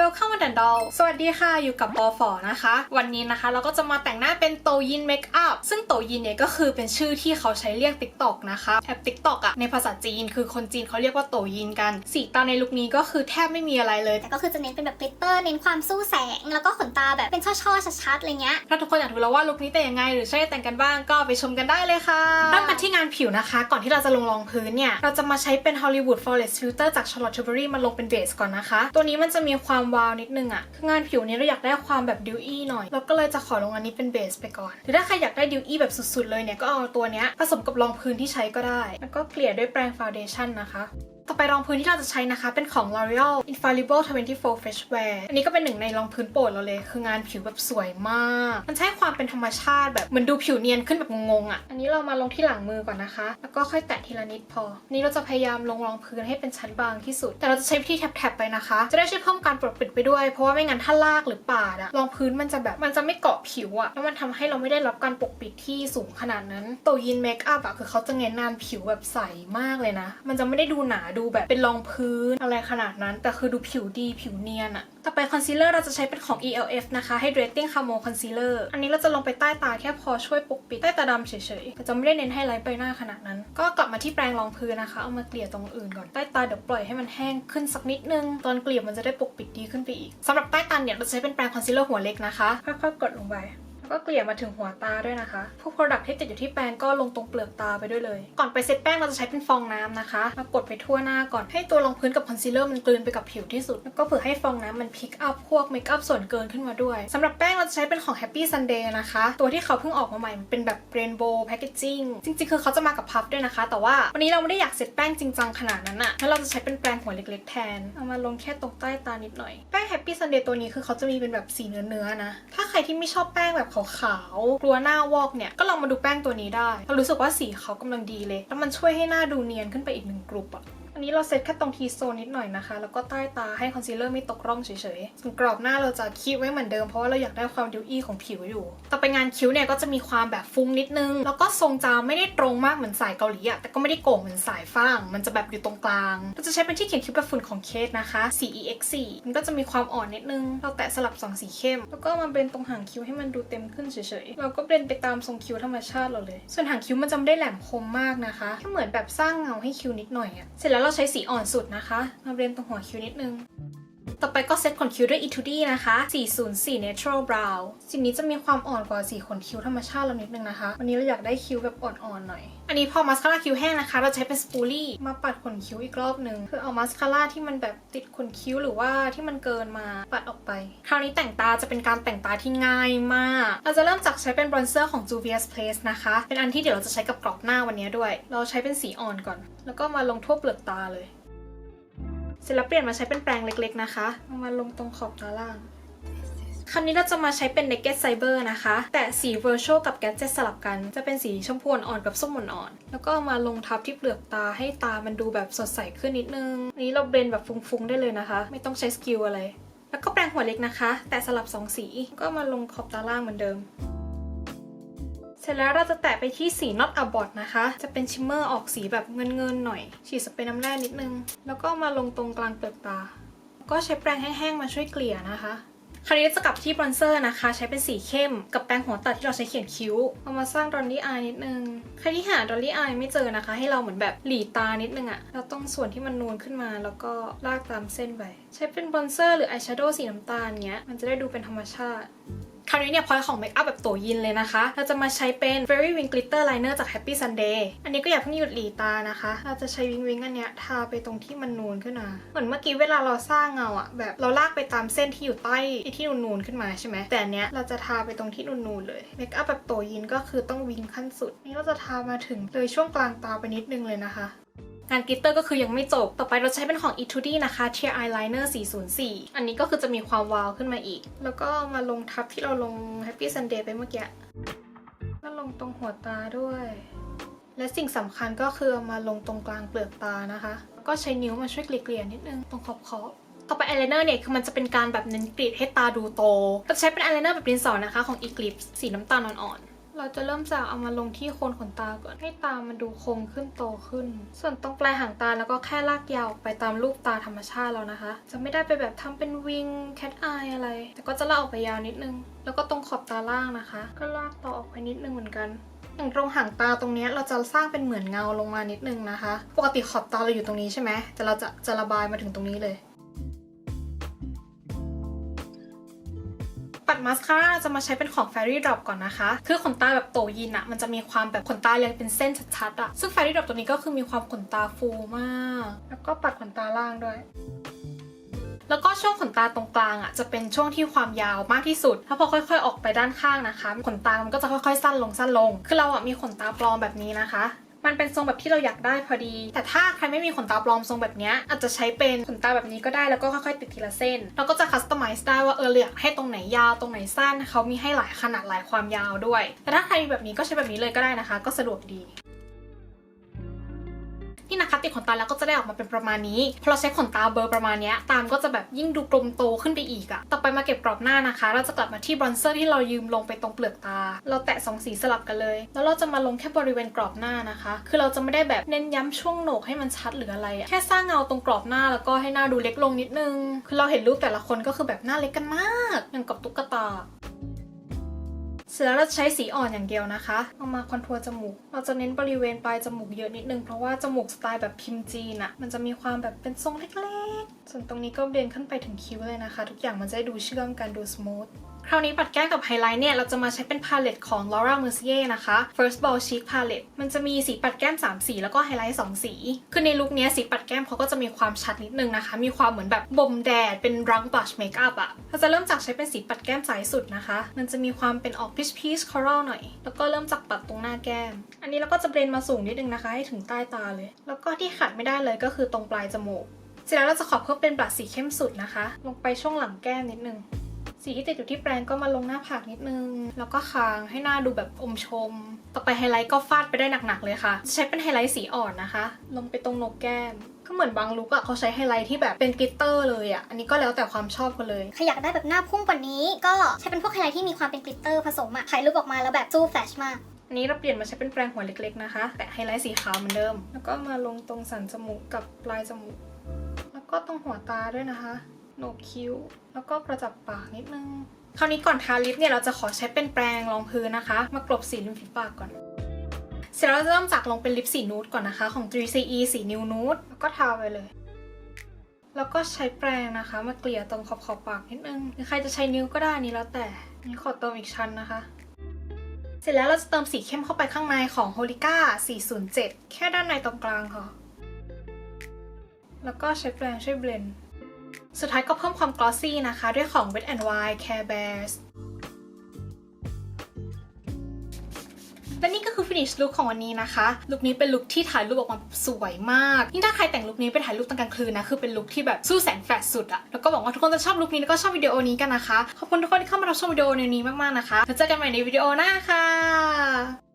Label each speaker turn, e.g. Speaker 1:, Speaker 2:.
Speaker 1: Welcome วันดันดอลสวัสดีค่ะ อยู่กับปอฝอนะคะ วันนี้นะคะ เราก็จะมาแต่งหน้าเป็นโตยินเมคอัพ ซึ่งโตยินเนี่ยก็คือเป็นชื่อที่เขาใช้เรียก TikTok นะคะ แอป TikTok อะในภาษาจีน คือคนจีนเขาเรียกว่าโตยินกัน สีตาในลุคนี้ก็คือแทบไม่มีอะไรเลย
Speaker 2: แต่ก็คือจะเน้นเป็นแบบกลิตเตอร์ เน้นความสู้แสง แล้วก็ขนตาแบบเป็นช่อๆ ชัดๆ อะไรเงี้ย
Speaker 1: ถ้าทุกคนอยากรู้แล้วว่าลุคนี้แต่งยังไง หรือใช่แต่งกันบ้างก็ไปชมกันได้เลยค่ะเริ่มกันที่งานผิวนะคะ ก่อนที่เราจะลงรองพื้นเนี่ย เราจะมาใช้เป็น Hollywood Flawless Filter จาก Charlotte Tilbury มาลงเป็นเบสก่อนนะคะ ตัวนี้มันจะมีความวาวนิดนึงอะคืองานผิวนี้เราอยากได้ความแบบดิวอี้หน่อย เราก็เลยจะขอลงอันนี้เป็นเบสไปก่อน หรือถ้าใครอยากได้ดิวอี้แบบสุดๆเลยเนี่ยก็เอาตัวเนี้ยผสมกับรองพื้นที่ใช้ก็ได้ แล้วก็เกลี่ยด้วยแปรงฟาวเดชั่นนะคะ ต่อไปรองพื้นที่เราจะใช้นะคะ เป็นของ L'Oreal Infallible 24 Fresh Wear อันนี้ก็เป็นหนึ่งในรองพื้นโปรดเราเลย คืองานผิวแบบสวยมาก มันใช้ความเป็นธรรมชาติแบบเหมือนดูผิวเนียนขึ้นแบบงงๆอะ่ะ อันนี้เรามาลงที่หลังมือก่อนนะคะ แล้วก็ค่อยแตะทีละนิดพอนนี้เราจะพยายามลงรองพื้นให้เป็นชั้นบางที่สุด แต่เราจะใช้วิธีแทบๆไปนะคะ จะได้ช่วยเพิ่มการปกปิดไปด้วย เพราะว่าไม่งั้นถ้าลากหรือปาดอะรองพื้นมันจะแบบมันจะไม่เกาะผิวอะแล้วมันทำให้เราไม่ได้รับการปกปิดที่สูงขนาดนั้นโตยินเมคอัพอะคือเขาจะเน้นนานผิวแบบใสมากเลยนะ มันจะไม่ได้ดูหนาดดูแบบเป็นรองพื้นอะไรขนาดนั้น แต่คือดูผิวดีผิวเนียนอะต่อไปคอนซีลเลอร์เราจะใช้เป็นของ ELF นะคะ Hydrating Camo Concealer อันนี้เราจะลงไปใต้ตาแค่พอช่วยปกปิดใต้ตาดำเฉยๆ จะไม่ได้เน้นไฮไลท์ใบหน้าขนาดนั้น ก็กลับมาที่แปรงรองพื้นนะคะ เอามาเกลี่ยตรงอื่นก่อน ใต้ตาเดี๋ยวปล่อยให้มันแห้งขึ้นสักนิดนึง ตอนเกลี่ยมันจะได้ปกปิดดีขึ้นไปอีกสำหรับใต้ตาเนี่ยเราจะใช้เป็นแปรงคอนซีลเลอร์หัวเล็กนะคะค่อยๆกดลงไป ก็เกลี่ยมาถึงหัวตาด้วยนะคะ พวก product ที่ติดอยู่ที่แปรงก็ลงตรงเปลือกตาไปด้วยเลย ก่อนไปเซตแป้งเราจะใช้เป็นฟองน้ำนะคะ มากดไปทั่วหน้าก่อน ให้ตัวรองพื้นกับคอนซีลเลอร์มันกลืนไปกับผิวที่สุด แล้วก็เผื่อให้ฟองน้ำมันพิกอัพพวกเมคอัพส่วนเกินขึ้นมาด้วยสำหรับแป้งเราจะใช้เป็นของ Happy Sunday นะคะ ตัวที่เขาเพิ่งออกมาใหม่มันเป็นแบบ rainbow packaging จริงๆ คือเขาจะมากับพัฟด้วยนะคะ แต่ว่าวันนี้เราไม่ได้อยากเซตแป้งจริงจังขนาดนั้นอะแล้วเราจะใช้เป็นแปรงหัวเล็ก ๆ แทน เอามาลงแค่ตรงใต้ตานิดหน่อย แป้ง Happy Sunday ตัวนี้คือเขาจะมีเป็นแบบสีเนื้อๆนะ ถ้าใครที่ไม่ชอบแป้งแบบขาวๆกลัวหน้าวอกเนี่ยก็ลองมาดูแป้งตัวนี้ได้เรารู้สึกว่าสีเขากำลังดีเลย แล้วมันช่วยให้หน้าดูเนียนขึ้นไปอีกหนึ่งกลุ่มอะ อันนี้เราเซตแค่ตรงทีโซนนิดหน่อยนะคะ แล้วก็ใต้ตาให้คอนซีลเลอร์ไม่ตกร่องเฉยๆ ส่วนกรอบหน้าเราจะคีบไว้เหมือนเดิมเพราะว่าเราอยากได้ความดิวอี้ของผิวอยู่ ต่อไปงานคิ้วเนี่ยก็จะมีความแบบฟุ้งนิดนึง แล้วก็ทรงจามไม่ได้ตรงมากเหมือนสายเกาหลีอะแต่ก็ไม่ได้โก่งเหมือนสายฝรั่ง มันจะแบบอยู่ตรงกลางเราจะใช้เป็นที่เขียนคิ้วแบบฝุ่นของเคสนะคะ 4EX4 มันก็จะมีความอ่อนนิดนึง เราแตะสลับสองสีเข้ม แล้วก็มาเบรนตรงหางคิ้วให้มันดูเต็มขึ้นเฉยๆ เราก็เบรนไปตามทรงคิ้วธรรมชาติเราเลย ส่วนหางคิ้วมันจะไม่ได้แหลมคมมากนะคะแค่เหมือนแบบสร้างเงาให้คิ้วนิดหน่อยอะเสร็จแล้วเราใช้สีอ่อนสุดนะคะ มาเบรนตรงหัวคิ้วนิดนึง ต่อไปก็เซตขนคิ้วด้วย Etude นะคะ 404 Natural Brow สีนี้จะมีความอ่อนกว่าสีขนคิ้วธรรมชาติเรานิดนึงนะคะ วันนี้เราอยากได้คิ้วแบบอ่อนๆหน่อย อันนี้พอมาสคาร่าคิ้วแห้งนะคะ เราใช้เป็นสปูลี่มาปัดขนคิ้วอีกรอบหนึ่งคือเอามาสคาร่าที่มันแบบติดขนคิ้วหรือว่าที่มันเกินมาปัดออกไป คราวนี้แต่งตาจะเป็นการแต่งตาที่ง่ายมาก เราจะเริ่มจากใช้เป็นบรอนเซอร์ของ Juvia's Place นะคะ เป็นอันที่เดี๋ยวเราจะใช้กับกรอบหน้าวันนี้ด้วย เราใช้เป็นสีอ่อนก่อน แล้วก็มาลงทั่วเปลือกตาเลย เสร็จแล้วเปลี่ยนมาใช้เป็นแปรงเล็กๆนะคะเอามาลงตรงขอบตาล่างคำนี้เราจะมาใช้เป็น Naked Cyber นะคะ แต่สี Virtual กับ Gadget สลับกัน จะเป็นสีชมพูอ่อนกับส้มอ่อนแล้วก็มาลงทับที่เปลือกตาให้ตามันดูแบบสดใสขึ้นนิดนึงนนี้เราเบรนแบบฟุ้งๆ ได้เลยนะคะ ไม่ต้องใช้สกิลอะไร แล้วก็แปรงหัวเล็กนะคะ แต่สลับสองสี ก็มาลงขอบตาล่างเหมือนเดิม เสร็จแล้วเราจะแตะไปที่สี Not a Bot นะคะ จะเป็นชิมเมอร์ออกสีแบบเงินๆหน่อย ฉีดสเปรย์น้ำแร่นิดนึง แล้วก็มาลงตรงกลางเปลือกตา ก็ใช้แปรงแห้งๆมาช่วยเกลี่ยนะคะคราวนี้จะกลับที่บรอนเซอร์นะคะ ใช้เป็นสีเข้มกับแปรงหัวตัดที่เราใช้เขียนคิ้ว เอามาสร้างดอลลี่อายนิดนึง ใครที่หาดอลลี่อายไม่เจอนะคะ ให้เราเหมือนแบบหลีตานิดนึงอะเราต้องส่วนที่มันนูนขึ้นมาแล้วก็ลากตามเส้นไป ใช้เป็นบรอนเซอร์หรืออายแชโดว์สีน้ำตาลเงี้ย มันจะได้ดูเป็นธรรมชาติ คราวนี้เนี่ยพอยของเมคอัพแบบโตยินเลยนะคะ เราจะมาใช้เป็น Very Wing Glitter Liner จาก Happy Sunday อันนี้ก็อย่าเพิ่งหยุดหลีตานะคะ เราจะใช้วิงวิงอันเนี้ยทาไปตรงที่มันนูนขึ้นมาเหมือนเมื่อกี้เวลาเราสร้างเงาอะแบบเราลากไปตามเส้นที่อยู่ใต้ที่นูนๆขึ้นมาใช่ไหมแต่อันเนี้ยเราจะทาไปตรงที่นูนๆเลยเมคอัพแบบโตยินก็คือต้องวิงขั้นสุด นี่เราจะทามาถึงเลยช่วงกลางตาไปนิดนึงเลยนะคะ งานกลิตเตอร์ก็คือยังไม่จบ ต่อไปเราใช้เป็นของ Etude นะคะ Tear Eyeliner 404 อันนี้ก็คือจะมีความวาวขึ้นมาอีก แล้วก็มาลงทับที่เราลง Happy Sunday ไปเมื่อกี้แล้วลงตรงหัวตาด้วย และสิ่งสำคัญก็คือมาลงตรงกลางเปลือกตานะคะ ก็ใช้นิ้วมาช่วยเกลี่ยนิดนึงตรงขอบขอบต่อไปอายไลเนอร์เนี่ยคือมันจะเป็นการแบบเน้นกรีดให้ตาดูโตเราใช้เป็นอายไลเนอร์แบบดินสอนะคะของ Eclipse สีน้ำตาลอ่อนๆ เราจะเริ่มจากเอามาลงที่โคนขนตาก่อน ให้ตามันดูคมขึ้นโตขึ้น ส่วนตรงปลายหางตาแล้วก็แค่ลากยาวไปตามรูปตาธรรมชาติแล้วนะคะ จะไม่ได้ไปแบบทำเป็นวิงแคทอายอะไร แต่ก็จะลากออกไปยาวนิดนึง แล้วก็ตรงขอบตาล่างนะคะ ก็ลากต่อออกไปนิดนึงเหมือนกันอย่างตรงหางตาตรงนี้เราจะสร้างเป็นเหมือนเงาลงมานิดนึงนะคะ ปกติขอบตาเราอยู่ตรงนี้ใช่ไหมแต่เราจะจะระบายมาถึงตรงนี้เลย ปัดมาสคาร่าจะมาใช้เป็นของ Fairy Drop ก่อนนะคะ คือขนตาแบบโตยินอะมันจะมีความแบบขนตาเรียงเป็นเส้นชัดๆอะซึ่ง Fairy Drop ตัวนี้ก็คือมีความขนตาฟูมาก แล้วก็ปัดขนตาล่างด้วยแล้วก็ช่วงขนตาตรงกลางอะจะเป็นช่วงที่ความยาวมากที่สุด ถ้าพอค่อย ๆ ออกไปด้านข้างนะคะ ขนตามันก็จะค่อยๆ สั้นลงสั้นลง คือเราอะมีขนตาปลอมแบบนี้นะคะ มันเป็นทรงแบบที่เราอยากได้พอดี แต่ถ้าใครไม่มีขนตาปลอมทรงแบบนี้อาจจะใช้เป็นขนตาแบบนี้ก็ได้แล้วก็ค่อยๆติดทีละเส้นเราก็จะคัสตอมไมซ์ได้ว่าเออเราอยากให้ตรงไหนยาวตรงไหนสั้นเขามีให้หลายขนาดหลายความยาวด้วย แต่ถ้าใครมีแบบนี้ก็ใช้แบบนี้เลยก็ได้นะคะ ก็สะดวกดี นี่นะคะติดขนตาแล้วก็จะได้ออกมาเป็นประมาณนี้ พอเราใช้ขนตาเบอร์ประมาณนี้ตามก็จะแบบยิ่งดูกลมโตขึ้นไปอีกอะต่อไปมาเก็บกรอบหน้านะคะ เราจะกลับมาที่บรอนเซอร์ที่เรายืมลงไปตรงเปลือกตา เราแตะสองสีสลับกันเลย แล้วเราจะมาลงแค่บริเวณกรอบหน้านะคะ คือเราจะไม่ได้แบบเน้นย้ำช่วงโหนกให้มันชัดหรืออะไรอะแค่สร้างเงาตรงกรอบหน้าแล้วก็ให้หน้าดูเล็กลงนิดนึง คือเราเห็นรูปแต่ละคนก็คือแบบหน้าเล็กกันมากอย่างกับตุ๊กตา เสร็จแล้วเราจะใช้สีอ่อนอย่างเดียวนะคะเอามาคอนทัวร์จมูก เราจะเน้นบริเวณปลายจมูกเยอะนิดนึง เพราะว่าจมูกสไตล์แบบพิมพ์จีนอะมันจะมีความแบบเป็นทรงเล็กๆ ส่วนตรงนี้ก็เดินขึ้นไปถึงคิ้วเลยนะคะ ทุกอย่างมันจะได้ดูเชื่อมกันดูสมูท คราวนี้ปัดแก้มกับไฮไลท์เนี่ย เราจะมาใช้เป็นพาเลตของ Laura Mercier นะคะ First Ball Chic Palette มันจะมีสีปัดแก้ม 3 สี แล้วก็ไฮไลท์ 2 สี คือในลุคนี้สีปัดแก้มเขาก็จะมีความชัดนิดนึงนะคะ มีความเหมือนแบบบ่มแดด เป็นรังบลัชเมคอัพอะเราจะเริ่มจากใช้เป็นสีปัดแก้มสายสุดนะคะ มันจะมีความเป็นออกพีชพีชคอรัลหน่อย แล้วก็เริ่มจากปัดตรงหน้าแก้ม อันนี้เราก็จะเบรนมาสูงนิดนึงนะคะให้ถึงใต้ตาเลย แล้วก็ที่ขาดไม่ได้เลยก็คือตรงปลายจมูกเสร็จแล้วเราจะขอเพิ่มเป็นบลัชสีเข้มสุดนะคะ ลงไปช่วงหลังแก้มนิดนึง สีที่ติดอยู่ที่แปรงก็มาลงหน้าผากนิดนึง แล้วก็คางให้หน้าดูแบบอมชม ต่อไปไฮไลท์ก็ฟาดไปได้หนักๆเลยค่ะ ใช้เป็นไฮไลท์สีอ่อนนะคะ ลงไปตรงโหนกแก้มก็เหมือนบางลุกอะเขาใช้ไฮไลท์ที่แบบเป็นกลิตเตอร์เลยอะอันนี้ก็แล้วแต่ความชอบกันเลย
Speaker 2: ใครอยากได้แบบหน้าพุ่งกว่านี้ ก็ใช้เป็นพวกไฮไลท์ที่มีความเป็นกลิตเตอร์ผสมอะถ่ายรูปออกมาแล้วแบบสู้แฟลชมาก
Speaker 1: อันนี้เราเปลี่ยนมาใช้เป็นแปรงหัวเล็กๆนะคะ แต่ไฮไลท์สีขาวเหมือนเดิม แล้วก็มาลงตรงสันจมูกกับปลายจมูก แล้วก็ตรงหัวตาด้วยนะคะ โหนกคิ้ว แล้วก็กระจับปากนิดนึง คราวนี้ก่อนทาลิปเนี่ยเราจะขอใช้เป็นแปรงรองพื้นนะคะ มากลบสีริมฝีปากก่อน เสร็จแล้วเราจะเริ่มจากลงเป็นลิปสีนูดก่อนนะคะ ของ 3CE สีนิวนูดแล้วก็ทาไปเลย แล้วก็ใช้แปรงนะคะ มาเกลี่ยตรงขอบขอบปากนิดนึงหรือใครจะใช้นิ้วก็ได้นนี้แล้วแต่นนี่ขอเติมอีกชั้นนะคะเสร็จแล้วเราจะเติมสีเข้มเข้าไปข้างในของ Holika 407 แค่ด้านในตรงกลางค่ะ แล้วก็ใช้แปรงช่วยเบลนด์ สุดท้ายก็เพิ่มความกลอสซี่นะคะ ด้วยของ Wet n Wild Care Bears และนี่ก็คือ finish look ของวันนี้นะคะ ลุคนี้เป็นลุคที่ถ่ายรูปออกมาสวยมาก ยิ่งถ้าใครแต่งลุคนี้ไปถ่ายรูปตอนกลางคืนนะ คือเป็นลุคที่แบบสู้แสงแฟลชสุดอะแล้วก็หวังว่าทุกคนจะชอบลุคนี้แล้วก็ชอบวิดีโอนี้กันนะคะ ขอบคุณทุกคนที่เข้ามารับชมวิดีโอในนี้มากๆนะคะ แล้วเจอกันใหม่ในวิดีโอหน้าค่ะ